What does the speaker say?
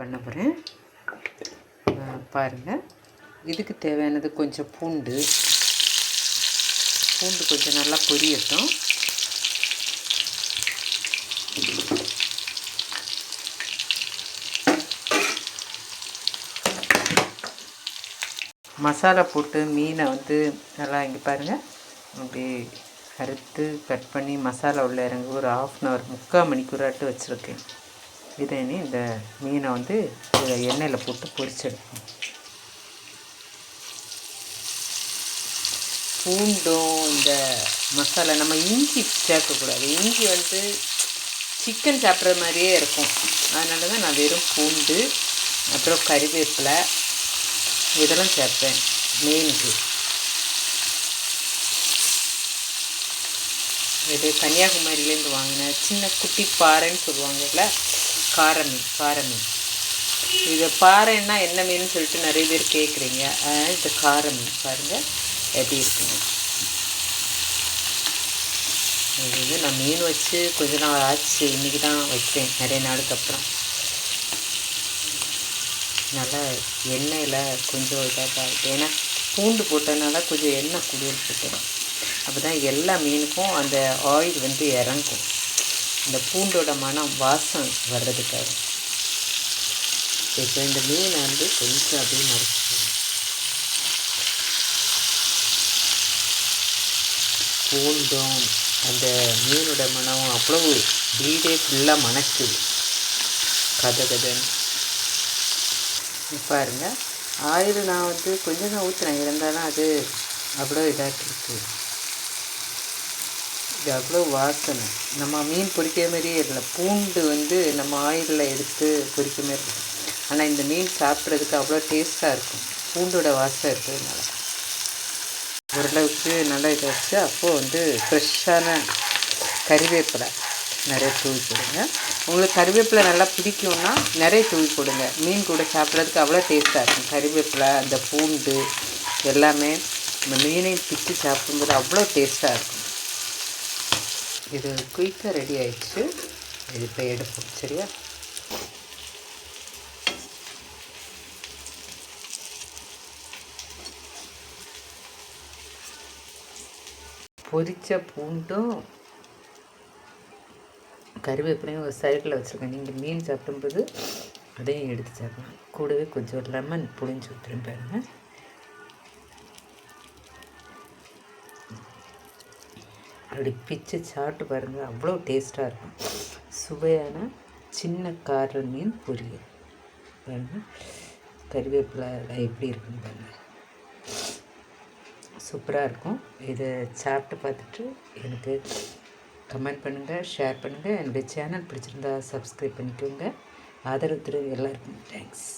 பண்ண போகிறேன் பாருங்கள் இதுக்கு தேவையானது கொஞ்சம் பூண்டு. பூண்டு கொஞ்சம் நல்லா பொரியட்டும். மசாலா போட்டு மீனை வந்து நல்லா இங்கே பாருங்கள் அப்படி அறுத்து கட் பண்ணி மசாலா உள்ள இறங்கி ஒரு ஆஃப் அன் ஹவர் முக்கால் மணிக்கூறாட்டு வச்சுருக்கேன். இதை இந்த மீனை வந்து இதை எண்ணெயில் போட்டு பொரிச்செடுக்கணும் பூண்டும் இந்த மசாலா நம்ம இஞ்சி சேர்க்கக்கூடாது. இஞ்சி வந்து சிக்கன் சாப்பிட்ற மாதிரியே இருக்கும். அதனால தான் நான் வெறும் பூண்டு அப்புறம் கறிவேப்பிலை இதெல்லாம் சேர்ப்பேன் மீனுக்கு இது கன்னியாகுமரியிலேருந்து வாங்கினேன் சின்ன குட்டி பாறைன்னு சொல்லுவாங்கல்ல கார மீன் மீன் இது பாறைன்னா என்ன மீன் சொல்லிட்டு நிறைய பேர் கேட்குறீங்க இது கார மீன் பாருங்கள் எப்படி இருக்குங்க இது வந்து நான் மீன் வச்சு கொஞ்ச நாள் ஆச்சு. இன்றைக்கி தான் வைக்கிறேன். நிறைய நாளுக்கு அப்புறம். நல்லா எண்ணெயில் கொஞ்சம் இதாக ஏன்னா பூண்டு போட்டதுனால கொஞ்சம் எண்ணெய் குளிர் போட்டுடும் அப்போ தான் எல்லா மீனுக்கும் அந்த ஆயில் வந்து இறங்கும். இந்த பூண்டோட மனம் வாசம் வர்றதுக்காக. இப்போ இந்த மீனை வந்து கொஞ்சம் அப்படியே மறைச்சிக்கணும். பூண்டும் அந்த மீனோட மனம் அவ்வளவு வீடே ஃபுல்லாக மணக்குது. கதை கதைன்னு பாருங்கள் ஆயில் நான் வந்து கொஞ்சம் தான் ஊற்றுனேன் இருந்தாலும் அது அவ்வளோ இதாக இருக்குது இது அவ்வளோ வாசனை. நம்ம மீன் பொறிக்கிற மாதிரியே இல்லை பூண்டு வந்து நம்ம ஆயிலில் எடுத்து பொரிக்கிற மாதிரி இருக்கும். ஆனால் இந்த மீன் சாப்பிட்றதுக்கு அவ்வளோ டேஸ்ட்டாக இருக்கும். பூண்டோட வாசனை இருக்கிறதுனால. ஓரளவுக்கு நல்லா இதாச்சு அப்போது வந்து ஃப்ரெஷ்ஷான கறிவேப்பிலை நிறைய தூவி போடுங்க. உங்களுக்கு கறிவேப்பிலை நல்லா பிடிக்கும்னா நிறைய தூவி போடுங்க. மீன் கூட சாப்பிட்றதுக்கு அவ்வளோ டேஸ்ட்டாக இருக்கும். கறிவேப்பிலை அந்த பூண்டு எல்லாமே இந்த மீனையும் பிச்சு சாப்பிடும்போது அவ்வளோ டேஸ்ட்டாக இருக்கும். இது குயிக்காக ரெடி ஆயிடுச்சு. இது இப்போ எடுப்போம். சரியா? பொரிச்ச பூண்டும் கருவேப்பிலையும் ஒரு சைடில் வச்சுருக்கேன். நீங்கள் மீன் சாப்பிடும்போது அதையும் எடுத்து சாப்பிடலாம். கூடவே கொஞ்சம் லெமன் புளிஞ்சு விட்டுருப்பாருங்க அப்படி பிச்சு சாப்பிட்டு பாருங்கள் அவ்வளோ டேஸ்ட்டாக இருக்கும். சுவையான சின்ன கார மீன் பொரியல். பாருங்கள் கருவேப்பிலை எப்படி இருக்குன்னு பாருங்கள் சூப்பராக இருக்கும். இதை சாப்பிட்டு பார்த்துட்டு எனக்கு கமெண்ட் பண்ணுங்கள் ஷேர் பண்ணுங்கள் என்னுடைய சேனல் பிடிச்சிருந்தா சப்ஸ்கிரைப் பண்ணிக்கோங்க. ஆதரவு திரு எல்லாருக்கும். தேங்க்ஸ்